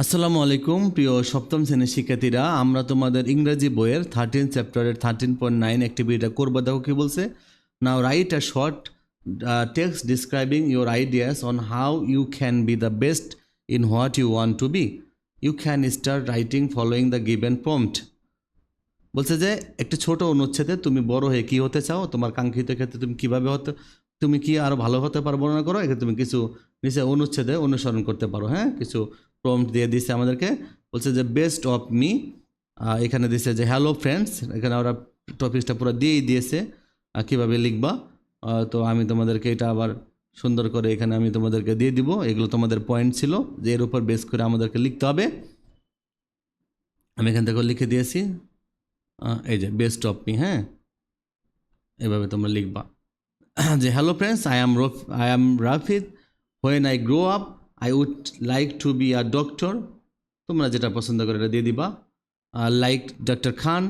আসসালামু আলাইকুম, প্রিয় সপ্তম শ্রেণির শিক্ষার্থীরা। আমরা তোমাদের ইংরেজি বইয়ের থার্টিন চ্যাপ্টারের থার্টিন পয়েন্ট নাইন অ্যাক্টিভিটিটা করব। দেখো কি বলছে? Now write a short text describing your ideas on how you can be the best in what you want to be you can start writing following the given prompt বলছে যে, একটা ছোট অনুচ্ছেদে তুমি বড় হয়ে কী হতে চাও? তোমার কাঙ্ক্ষিত ক্ষেত্রে তুমি কীভাবে হতে, তুমি কি আরও ভালো হতে পারব না করো? এখানে তুমি কিছু নিচে অনুচ্ছেদে অনুসরণ করতে পারো হ্যাঁ? কিছু প্রম্পট দিয়ে দিছে আমাদেরকে, বলছে যে বেস্ট অফ মি এখানে দিছে যে হ্যালো ফ্রেন্ডস এখানে ওরা টপিকসটা পুরো দিয়েই দিয়েছে কীভাবে লিখবা। তো আমি তোমাদেরকে এটা আবার সুন্দর করে এখানে আমি তোমাদেরকে দিয়ে দিব। এগুলো তোমাদের পয়েন্ট ছিল যে, এর উপর বেস করে আমাদেরকে লিখতে হবে। আমি এখান থেকে লিখে দিয়েছি। এই যে বেস্ট অফ মি হ্যাঁ? এভাবে তোমরা লিখবা। যে hello friends I am Rauf I am Rafid when I grow up I would like to be a doctor তোমরা যেটা পছন্দ করে এটা দিয়ে দিবা। লাইক ডক্টর খান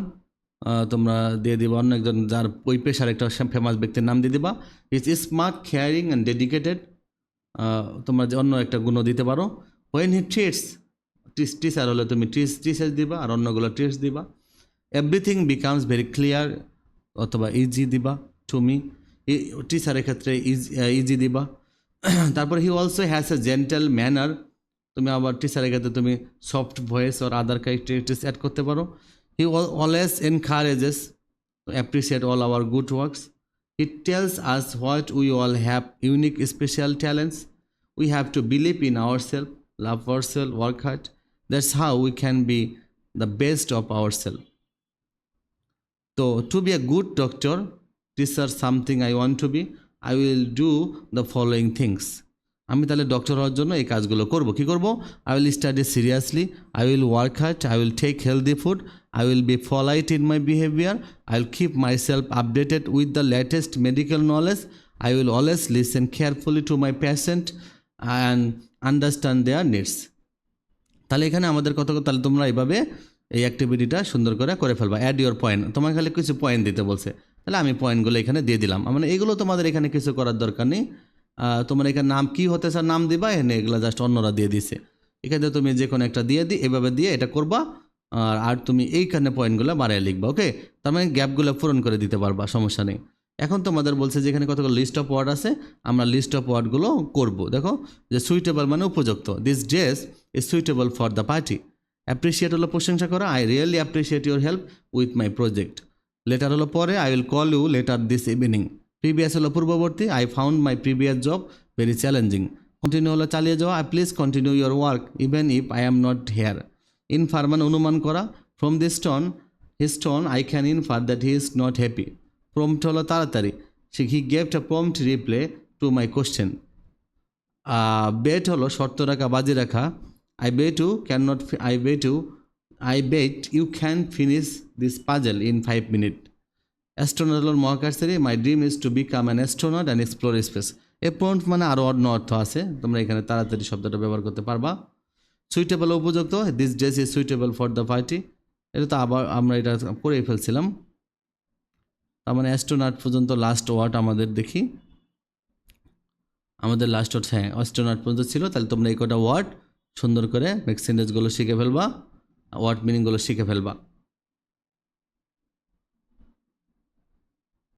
তোমরা দিয়ে দিবা। অন্য একজন যার ওই পেশার একটা ফেমাস ব্যক্তির নাম দিয়ে দিবা। Is smart caring and dedicated তোমরা যে অন্য একটা গুণ দিতে পারো। হোয়েন হি ট্রিটস টিচার হলে তুমি টিস টিচার দিবা আর অন্যগুলো ট্রিটস দিবা। এভরিথিং বিকামস ভেরি ক্লিয়ার অথবা ইজি দিবা টু মি টিচারের ক্ষেত্রে ইজি দিবা। তারপর he also has a gentle manner তুমি আবার টিচারের ক্ষেত্রে তুমি soft voice or other characteristics add করতে পারো he always encourages appreciate all our good works he tells us what we all have unique special talents we have to believe in ourselves, love ourselves, work hard. That's how we can be the best of ourselves. So, to be a good doctor, these are something I want to be. I will do the following things আমি তাহলে doctor হওয়ার জন্য এই কাজগুলো করব। কি করব? I will study seriously I will work hard I will take healthy food I will be polite in my behaviour I will keep my self updated with the latest medical knowledge I will always listen carefully to my patient and understand their needs তাহলে এখানে আমাদের কত তাহলে তোমরা এইভাবে এই অ্যাক্টিভিটিটা সুন্দর করে করে ফেলবা। অ্যাড ইউর পয়েন্ট তোমার খালি কিছু পয়েন্ট দিতে বলছে। তাহলে আমি পয়েন্টগুলো এখানে দিয়ে দিলাম। মানে এগুলো তোমাদের এখানে কিছু করার দরকার নেই। তোমার এখানে নাম কি হতে স্যার নাম দিবা এখানে এগুলো জাস্ট অন্যরা দিয়ে দিছে। এখানে তুমি যে কোনো একটা দিয়ে দিই এভাবে দিয়ে এটা করবা, আর আর তুমি এইখানে পয়েন্টগুলো বাড়িয়ে লিখবা ওকে তার মানে গ্যাপগুলো পূরণ করে দিতে পারবা, সমস্যা নেই। এখন তোমাদের বলছে যে এখানে কতগুলো লিস্ট অফ ওয়ার্ড আছে, আমরা লিস্ট অফ ওয়ার্ডগুলো করব। দেখো, যে সুইটেবল মানে উপযুক্ত। This dress is suitable for the party appreciate হলো প্রশংসা করা I really appreciate your help with my project later হলো পরে I will call you later this evening previous হলো পূর্ববর্তী I found my previous job very challenging continue হলো, চালিয়ে যাওয়া I please continue your work even if I am not here infer মানে অনুমান করা। From this stone his tone I can infer that he is not happy prompt হলো, তাড়াতাড়ি। সে he gaved a prompt reply to my question bet হলো, শর্ত রাখা, বাজি রাখা। I bet you can not I bet you I bet you can finish this puzzle in five minute astronaut মহাকাশচারী my dream is to become an astronaut and explore space a point মানে আরও অন্য অর্থ আছে। তোমরা এখানে তাড়াতাড়ি শব্দটা ব্যবহার করতে পারবা। সুইটেবল উপযুক্ত। This dress is suitable for the party এটা তো আবার আমরা এটা করেই ফেলছিলাম। তার মানে অ্যাস্ট্রোনট পর্যন্ত লাস্ট ওয়ার্ড আমাদের দেখি। আমাদের লাস্ট ওয়ার্ড হ্যাঁ অ্যাস্ট্রোনট পর্যন্ত ছিল। তাহলে তোমরা এই কটা ওয়ার্ড সুন্দর করে মেক্সেন্ডেজগুলো শিখে ফেলবা। ওয়ার্ড মিনিংগুলো শিখে ফেলবা।